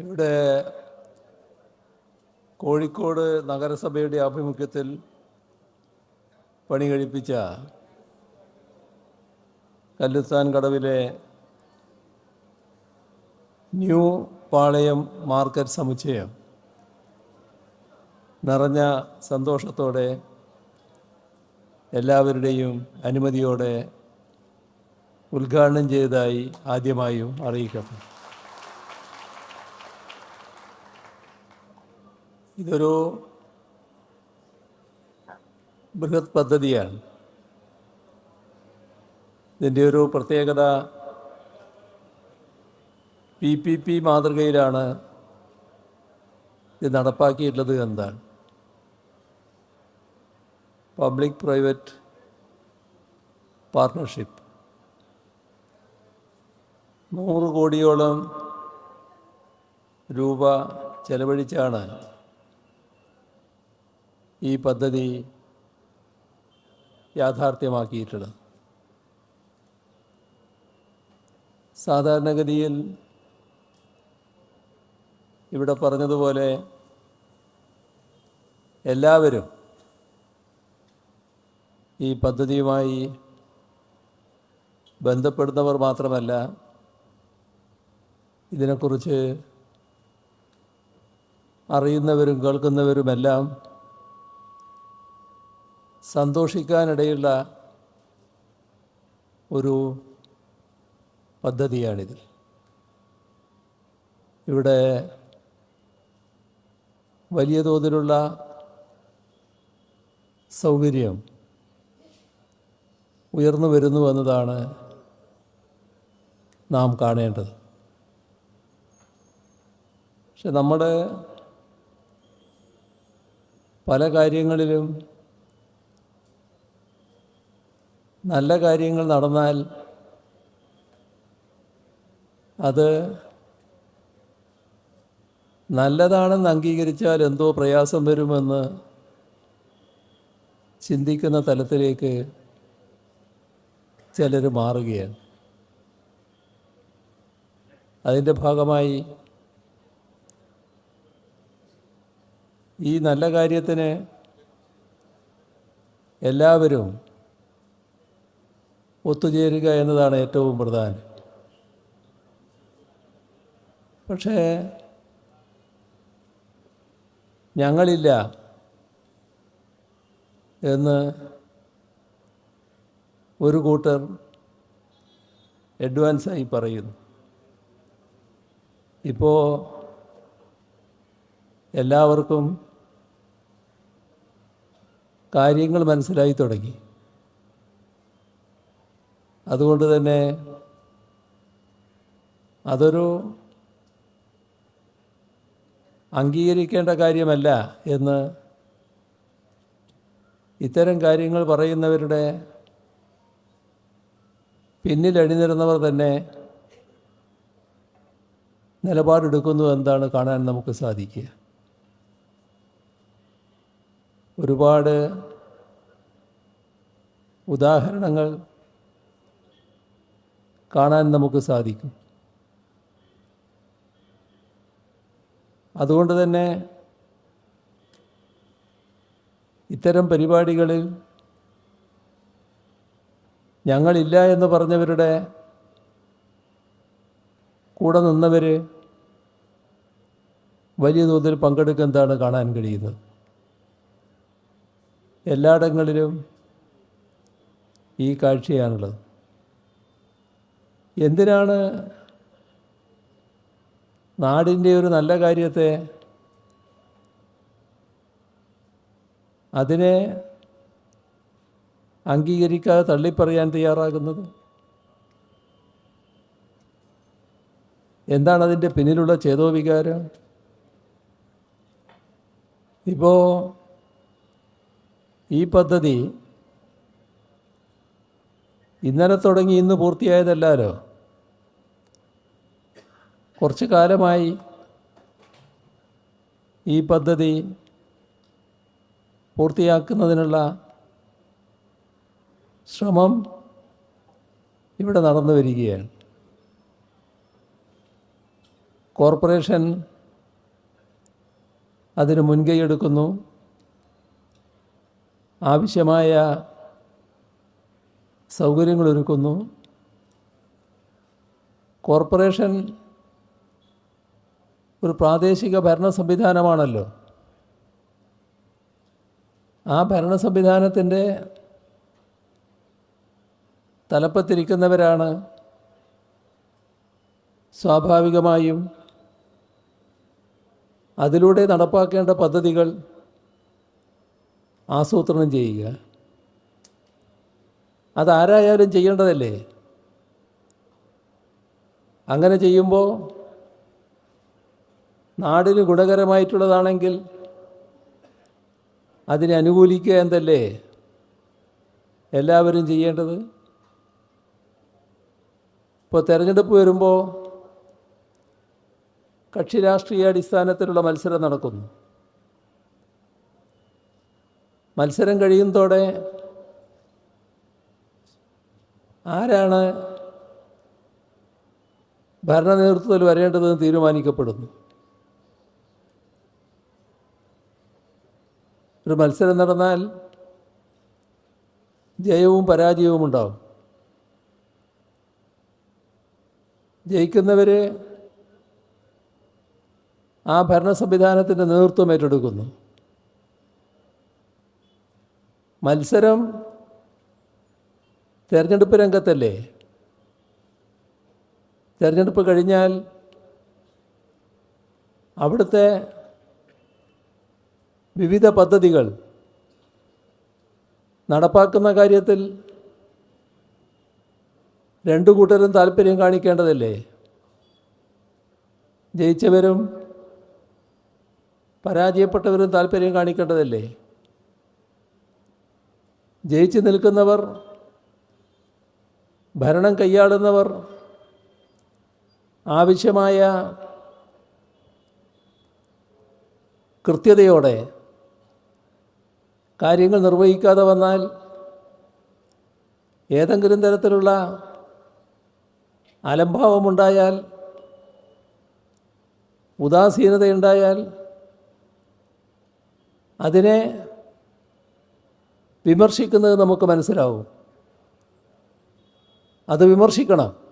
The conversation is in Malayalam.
ഇവിടെ കോഴിക്കോട് നഗരസഭയുടെ ആഭിമുഖ്യത്തിൽ പണി കഴിപ്പിച്ച കല്ലുസ്ഥാൻ കടവിലെ ന്യൂ പാളയം മാർക്കറ്റ് സമുച്ചയം നിറഞ്ഞ സന്തോഷത്തോടെ എല്ലാവരുടെയും അനുമതിയോടെ ഉദ്ഘാടനം ചെയ്തതായി ആദ്യമായും അറിയിക്കപ്പെട്ടു. ഇതൊരു ബൃഹത് പദ്ധതിയാണ്. ഇതിന്റെ ഒരു പ്രത്യേകത പി പി പി മാതൃകയിലാണ് ഇത് നടപ്പാക്കിയിട്ടുള്ളത് എന്താണ്. Public private partnership. നൂറ് കോടിയോളം രൂപ ചെലവഴിച്ചാണ് ഈ പദ്ധതി യാഥാർത്ഥ്യമാക്കിയിട്ടുള്ളത് സാധാരണഗതിയിൽ ഇവിടെ പറഞ്ഞതുപോലെ എല്ലാവരും ഈ പദ്ധതിയുമായി ബന്ധപ്പെടുന്നവർ മാത്രമല്ല ഇതിനെക്കുറിച്ച് അറിയുന്നവരും കേൾക്കുന്നവരുമെല്ലാം സന്തോഷിക്കാനിടയുള്ള ഒരു പദ്ധതിയാണിത് ഇവിടെ വലിയ തോതിലുള്ള സൗകര്യം ഉയർന്നു വരുന്നു എന്നതാണ് നാം കാണേണ്ടത്. പക്ഷെ നമ്മുടെ പല കാര്യങ്ങളിലും നല്ല കാര്യങ്ങൾ നടന്നാൽ അത് നല്ലതാണെന്ന് അംഗീകരിച്ചാൽ എന്തോ പ്രയാസം വരുമെന്ന് ചിന്തിക്കുന്ന തലത്തിലേക്ക് ചിലർ മാറുകയാണ്. അതിന്റെ ഭാഗമായി ഈ നല്ല കാര്യത്തിന് എല്ലാവരും ഒത്തുചേരുക എന്നതാണ് ഏറ്റവും പ്രധാനം. പക്ഷേ ഞങ്ങളില്ല എന്ന് ഒരു കൂട്ടർ അഡ്വാൻസായി പറയുന്നു. ഇപ്പോൾ എല്ലാവർക്കും കാര്യങ്ങൾ മനസ്സിലായി തുടങ്ങി. അതുകൊണ്ട് തന്നെ അതൊരു അംഗീകരിക്കേണ്ട കാര്യമല്ല എന്ന് ഇത്തരം കാര്യങ്ങൾ പറയുന്നവരുടെ പിന്നിൽ അണിനിരുന്നവർ തന്നെ നിലപാടെടുക്കുന്നു എന്താണ് കാണാൻ നമുക്ക് സാധിക്കുക. ഒരുപാട് ഉദാഹരണങ്ങൾ കാണാൻ നമുക്ക് സാധിക്കും. അതുകൊണ്ട് തന്നെ ഇത്തരം പരിപാടികളിൽ ഞങ്ങളില്ല എന്ന് പറഞ്ഞവരുടെ കൂടെ നിന്നവർ വലിയ തോതിൽ പങ്കെടുക്കുന്നതാണ് കാണാൻ കഴിയുന്നത്? എല്ലായിടങ്ങളിലും ഈ കാഴ്ചയാണുള്ളത്. എന്തിനാണ് നാടിന്റെ ഒരു നല്ല കാര്യത്തെ അതിനെ അംഗീകരിക്കാതെ തള്ളിപ്പറയാൻ തയ്യാറാകുന്നത്? എന്താണ് അതിന്റെ പിന്നിലുള്ള ചേതോവികാരം? ഇപ്പോൾ ഈ പദ്ധതി ഇന്നലെ തുടങ്ങി ഇന്ന് പൂർത്തിയായതല്ലാലോ? കുറച്ച് കാലമായി ഈ പദ്ധതി പൂർത്തിയാക്കുന്നതിനുള്ള ശ്രമം ഇവിടെ നടന്നു വരികയാണ്. കോർപ്പറേഷൻ അതിന് മുൻകൈ എടുക്കുന്നു. ആവശ്യമായ സൗകര്യങ്ങളൊരുക്കുന്നു കോർപ്പറേഷൻ ഒരു പ്രാദേശിക ഭരണ സംവിധാനമാണല്ലോ. ആ ഭരണ സംവിധാനത്തിന്റെ തലപ്പത്തിരിക്കുന്നവരാണ് സ്വാഭാവികമായും അതിലൂടെ നടപ്പാക്കേണ്ട പദ്ധതികൾ ആസൂത്രണം ചെയ്യുക. അതാരായാലും ചെയ്യേണ്ടതല്ലേ? അങ്ങനെ ചെയ്യുമ്പോൾ നാടിന് ഗുണകരമായിട്ടുള്ളതാണെങ്കിൽ അതിനെ അനുകൂലിക്കുക എന്തല്ലേ? എല്ലാവരും ചെയ്യേണ്ടത്? ഇപ്പോൾ തെരഞ്ഞെടുപ്പ് വരുമ്പോൾ കക്ഷി രാഷ്ട്രീയ അടിസ്ഥാനത്തിലുള്ള മത്സരം നടക്കുന്നു. മത്സരം കഴിയുന്നതോടെ ആരാണ് ഭരണ നേതൃത്വത്തിൽ വരേണ്ടതെന്ന് തീരുമാനിക്കപ്പെടുന്നു. ഒരു മത്സരം നടന്നാൽ ജയവും പരാജയവും ഉണ്ടാവും. ജയിക്കുന്നവർ ആ ഭരണ സംവിധാനത്തിന്റെ നേതൃത്വം ഏറ്റെടുക്കുന്നു. മത്സരം തിരഞ്ഞെടുപ്പ് രംഗത്തല്ലേ? തിരഞ്ഞെടുപ്പ് കഴിഞ്ഞാൽ അവിടുത്തെ വിവിധ പദ്ധതികൾ നടപ്പാക്കുന്ന കാര്യത്തിൽ രണ്ടു കൂട്ടരും താല്പര്യം കാണിക്കേണ്ടതല്ലേ? ജയിച്ചവരും പരാജയപ്പെട്ടവരും താല്പര്യം കാണിക്കേണ്ടതല്ലേ? ജയിച്ചു നിൽക്കുന്നവർ ഭരണം കൈയാളുന്നവർ ആവശ്യമായ കൃത്യതയോടെ കാര്യങ്ങൾ നിർവഹിക്കാതെ വന്നാൽ ഏതെങ്കിലും തരത്തിലുള്ള അലംഭാവമുണ്ടായാൽ ഉദാസീനതയുണ്ടായാൽ അതിനെ വിമർശിക്കുന്നത് നമുക്ക് മനസ്സിലാവും. അത് വിമർശിക്കണം.